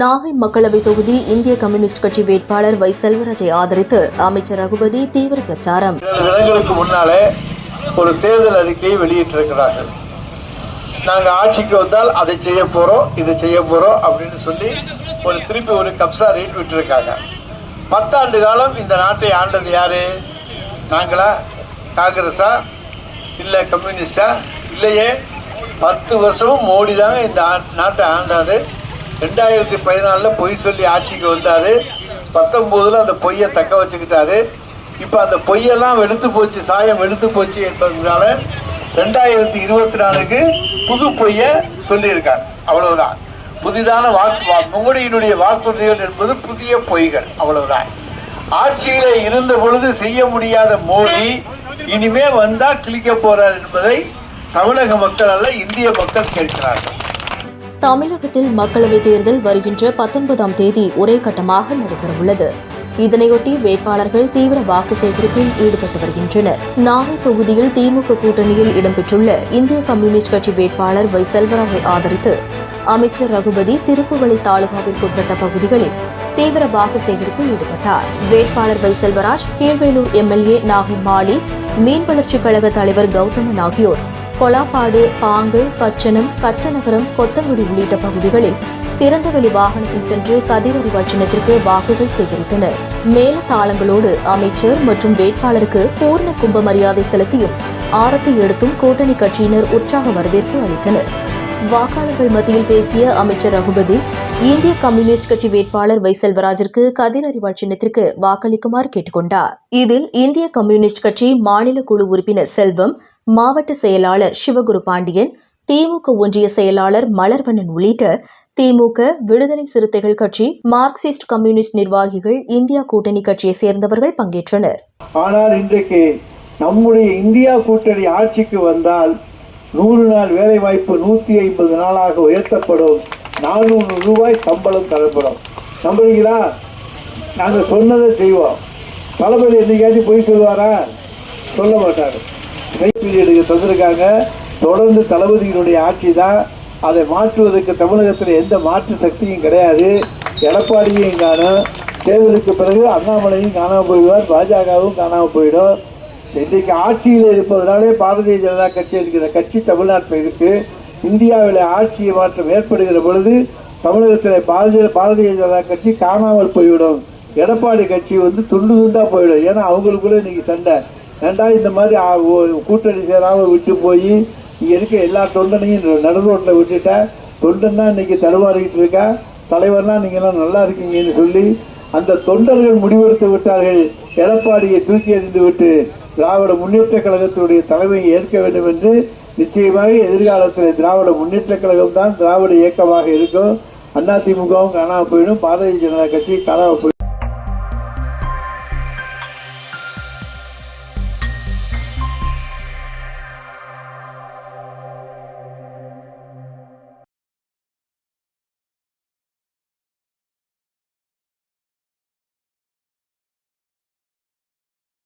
நாகை மக்களவை தொகுதி இந்திய கம்யூனிஸ்ட் கட்சி வேட்பாளர் வை செல்வராஜை ஆதரித்து அமைச்சர் ரகுபதி தீவிர பிரச்சாரம். தினங்களுக்கு முன்னாலே ஒரு தேர்தல் அறிக்கையை வெளியிட்டிருக்கிறார்கள். நாங்கள் ஆட்சிக்கு வந்தால் அதை செய்ய போகிறோம் இதை செய்ய போகிறோம் அப்படின்னு சொல்லி ஒரு திருப்பி ஒரு கப்சா ரேட் விட்டுருக்காங்க. பத்தாண்டு காலம் இந்த நாட்டை ஆண்டது யாரு? நாங்களா? காங்கிரஸா? இல்லை கம்யூனிஸ்டா? இல்லையே. பத்து வருஷமும் மோடி தாங்க இந்த நாட்டை ஆண்டாரு ரெண்டாயிரத்தி பதினாலில் பொய் சொல்லி ஆட்சிக்கு வந்தார். பத்தொம்போதில் அந்த பொய்யை தக்க வச்சுக்கிட்டாரு. இப்போ அந்த பொய்யெல்லாம் வெளுத்து போச்சு சாயம் வெளுத்து போச்சு என்பதனால ரெண்டாயிரத்தி இருபத்தி நாலுக்கு புது பொய்யை சொல்லியிருக்காங்க. அவ்வளவுதான். புதிதான வாக்கு வா- மோடியினுடைய வாக்குறுதிகள் என்பது புதிய பொய்கள். அவ்வளவுதான். ஆட்சியில இருந்த பொழுது செய்ய முடியாத மோடி இனிமே வந்தா கிழிக்க போறார் என்பதை தமிழக மக்கள் அல்ல இந்திய மக்கள் கேட்கிறார்கள். தமிழகத்தில் மக்களவைத் தேர்தல் வருகின்ற பத்தொன்பதாம் தேதி ஒரே கட்டமாக நடைபெறவுள்ளது. இதனையொட்டி வேட்பாளர்கள் தீவிர வாக்கு சேகரிப்பில் ஈடுபட்டு வருகின்றனர். நாகை தொகுதியில் திமுக கூட்டணியில் இடம்பெற்றுள்ள இந்திய கம்யூனிஸ்ட் கட்சி வேட்பாளர் வை. செல்வராஜை ஆதரித்து அமைச்சர் ரகுபதி திருப்புவளை தாலுகாவிற்குட்பட்ட பகுதிகளில் தீவிர வாக்கு சேகரிப்பில் ஈடுபட்டார். வேட்பாளர் வை. செல்வராஜ் கீழ்வேலூர் எம்எல்ஏ நாகை மாலி மீன் வளர்ச்சிக் கழக தலைவர் கௌதமன் ஆகியோர் கொலாப்பாடு பாங்கு கச்சனம் கச்சநகரம் கொத்தங்குடி உள்ளிட்ட பகுதிகளில் திறந்தவெளி வாகனத்தில் சென்று கதிரறிவா சின்னத்திற்கு வாக்குகள் சேகரித்தனர். மேல தாளங்களோடு அமைச்சர் மற்றும் வேட்பாளருக்கு பூர்ண கும்ப மரியாதை செலுத்தியும் ஆரத்தி எடுத்தும் கூட்டணி கட்சியினர் உற்சாக வரவேற்பு அளித்தனர். வாக்காளர்கள் மத்தியில் பேசிய அமைச்சர் ரகுபதி இந்திய கம்யூனிஸ்ட் கட்சி வேட்பாளர் வை செல்வராஜிற்கு கதிரறிவாள் சின்னத்திற்கு வாக்களிக்குமாறு கேட்டுக்கொண்டார். இதில் இந்திய கம்யூனிஸ்ட் கட்சி மாநில குழு உறுப்பினர் செல்வம் மாவட்ட செயலாளர் சிவகுரு பாண்டியன் திமுக ஒன்றிய செயலாளர் மலர்வண்ணன் உள்ளிட்ட திமுக விடுதலை சிறுத்தைகள் கட்சி மார்க்சிஸ்ட் கம்யூனிஸ்ட் நிர்வாகிகள் இந்தியா கூட்டணி கட்சியை சேர்ந்தவர்கள் பங்கேற்றனர். ஆனால் இன்றைக்கு நம்முடைய இந்தியா கூட்டணி ஆட்சிக்கு வந்தால் நூறு நாள் வேலை வாய்ப்பு நூற்றி ஐம்பது நாளாக உயர்த்தப்படும். நானூறு ரூபாய் சம்பளம் தரப்படும். நம்புறீங்களா? நாங்கள் சொன்னதை செய்வோம். தளபதி என்னைக்காச்சும் போய் சொல்லுவாரா? சொல்ல மாட்டார். பீரியடுக்கு தந்திருக்காங்க தொடர்ந்து தளபதியினுடைய ஆட்சி தான். அதை மாற்றுவதற்கு தமிழகத்தில் எந்த மாற்று சக்தியும் கிடையாது. எடப்பாடியும் காணும். தேர்தலுக்கு பிறகு அண்ணாமலையும் காணாமல் போயிடுவார். பாஜகவும் காணாமல் போயிடும். இன்றைக்கு ஆட்சியில் இருப்பதனாலே பாரதிய ஜனதா கட்சி இருக்கிற கட்சி தமிழ்நாட்டில் இருக்குது இந்தியாவில் ஆட்சி மாற்றம் ஏற்படுகிற பொழுது தமிழகத்தில் பாரதிய பாரதிய ஜனதா கட்சி காணாமல் போய்விடும். எடப்பாடி கட்சி வந்து துண்டு துண்டாக போயிடும். ஏன்னா அவங்களுக்குள்ளே இன்றைக்கி சண்டை. ஏண்டா இந்த மாதிரி கூட்டணி சேராம விட்டு போய் இங்கே இருக்க எல்லா தொண்டனையும் நடு ரோட்டில் விட்டுட்டா. தொண்டன் தான் இன்னைக்கு தடுமாறிக்கிட்டு இருக்கா. தலைவர்னா நீங்கள்லாம் நல்லா இருக்கீங்கன்னு சொல்லி அந்த தொண்டர்கள் முடிவெடுத்து விட்டார்கள். எடப்பாடியை தூக்கி எறிந்து விட்டு திராவிட முன்னேற்ற கழகத்தினுடைய தலைமையை ஏற்க வேண்டும் என்று நிச்சயமாக எதிர்காலத்தில் திராவிட முன்னேற்ற கழகம் தான் திராவிட இயக்கமாக இருக்கும். அதிமுகவும் காணாமல் போயிடும். பாரதிய ஜனதா கட்சி காணாமல் போயிடும்.